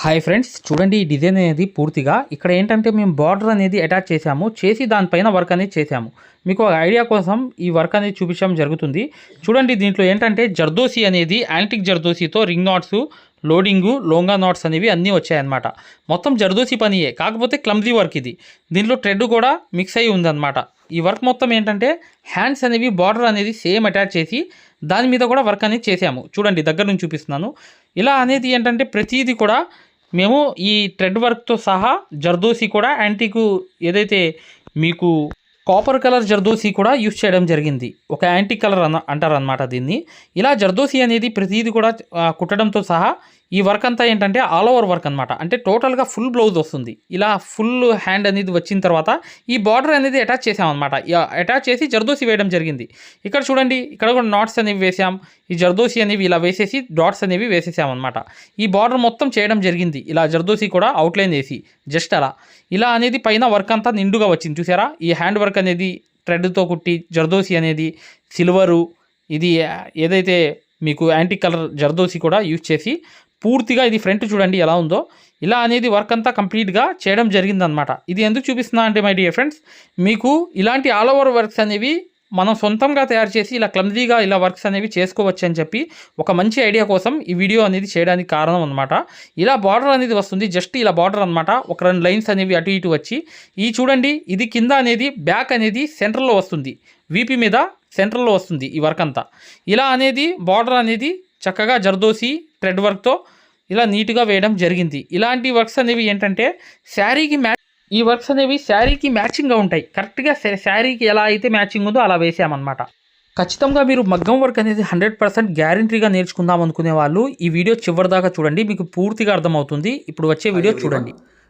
Hi friends చూడండి ఈ design అనేది పూర్తిగా. ఇక్కడ ఏంటంటే మేము బార్డర్ అనేది అటాచ్ చేసాము చేసి దానిపైన వర్క్ అనేది చేసాము మీకు ఒక ఐడియా కోసం ఈ వర్క్ అనేది చూపించడం జరుగుతుంది. చూడండి దీంట్లో ఏంటంటే జర్దోసి అనేది యాంటిక్ జర్దోసితో రింగ్ నాట్స్ లోడింగు లోంగా నాట్స్ అనేవి అన్నీ వచ్చాయన్నమాట. మొత్తం జర్దోసి పనియే. కాకపోతే క్లమ్జీ వర్క్ ఇది. దీంట్లో ట్రెడ్ కూడా మిక్స్ అయి ఉందన్నమాట. ఈ వర్క్ మొత్తం ఏంటంటే హ్యాండ్స్ అనేవి బార్డర్ అనేది సేమ్ అటాచ్ చేసి దాని మీద కూడా వర్క్ అనేది చేసాము చూడండి దగ్గర నుంచి చూపిస్తున్నాను. ఇలా అనేది ఏంటంటే ప్రతిదీ కూడా మేము ఈ ట్రెడ్ వర్క్తో సహా జర్దోసి కూడా యాంటీకు ఏదైతే మీకు కాపర్ కలర్ జర్దోసి కూడా యూస్ చేయడం జరిగింది. ఒక యాంటీ కలర్ అన్న అంటారు అనమాట దీన్ని. ఇలా జర్దోసి అనేది ప్రతిదీ కూడా కుట్టడంతో సహా ఈ వర్క్ అంతా ఏంటంటే ఆల్ ఓవర్ వర్క్ అనమాట అంటే టోటల్గా ఫుల్ బ్లౌజ్ వస్తుంది. ఇలా ఫుల్ హ్యాండ్ అనేది వచ్చిన తర్వాత ఈ బార్డర్ అనేది అటాచ్ చేసామన్నమాట. అటాచ్ చేసి జర్దోసి వేయడం జరిగింది. ఇక్కడ చూడండి ఇక్కడ కూడా నాట్స్ అనేవి వేసాం. ఈ జర్దోసి అనేవి ఇలా వేసేసి డాట్స్ అనేవి వేసేసామన్నమాట. ఈ బార్డర్ మొత్తం చేయడం జరిగింది. ఇలా జర్దోసి కూడా అవుట్లైన్ వేసి జస్ట్ అలా. ఇలా అనేది పైన వర్క్ అంతా నిండుగా వచ్చింది. చూసారా? ఈ హ్యాండ్ వర్క్ అనేది థ్రెడ్తో కుట్టి జర్దోసి అనేది సిల్వరు ఇది ఏదైతే మీకు యాంటీ కలర్ జర్దోసి కూడా యూజ్ చేసి పూర్తిగా ఇది ఫ్రంట్ చూడండి ఎలా ఉందో. ఇలా అనేది వర్క్ అంతా కంప్లీట్గా చేయడం జరిగిందనమాట ఇది ఎందుకు చూపిస్తున్నా అంటే మై డియర్ ఫ్రెండ్స్ మీకు ఇలాంటి ఆల్ ఓవర్ వర్క్స్ అనేవి మనం సొంతంగా తయారు చేసి ఇలా క్లమ్జీగా ఇలా వర్క్స్ అనేవి చేసుకోవచ్చు అని చెప్పి ఒక మంచి ఐడియా కోసం ఈ వీడియో అనేది చేయడానికి కారణం అనమాట ఇలా బార్డర్ అనేది వస్తుంది జస్ట్ ఇలా బార్డర్ అనమాట ఒక రెండు లైన్స్ అనేవి అటు ఇటు వచ్చి ఈ చూడండి ఇది కింద అనేది బ్యాక్ అనేది సెంటర్లో వస్తుంది. వీపీ మీద సెంటర్లో వస్తుంది ఈ వర్క్ అంతా. ఇలా అనేది బార్డర్ అనేది చక్కగా జర్దోసి థ్రెడ్ వర్క్తో ఇలా నీట్గా వేయడం జరిగింది. ఇలాంటి వర్క్స్ అనేవి ఏంటంటే శారీకి మ్యాచ్ ఈ వర్క్స్ అనేవి శారీకి మ్యాచింగ్గా ఉంటాయి. కరెక్ట్గా శారీకి ఎలా అయితే మ్యాచింగ్ ఉందో అలా వేసామన్నమాట. ఖచ్చితంగా మీరు మగ్గం వర్క్ అనేది హండ్రెడ్ పర్సెంట్ గ్యారంటీగా నేర్చుకుందాం అనుకునే వాళ్ళు ఈ వీడియో చివరి దాకా చూడండి మీకు పూర్తిగా అర్థమవుతుంది. ఇప్పుడు వచ్చే వీడియో చూడండి.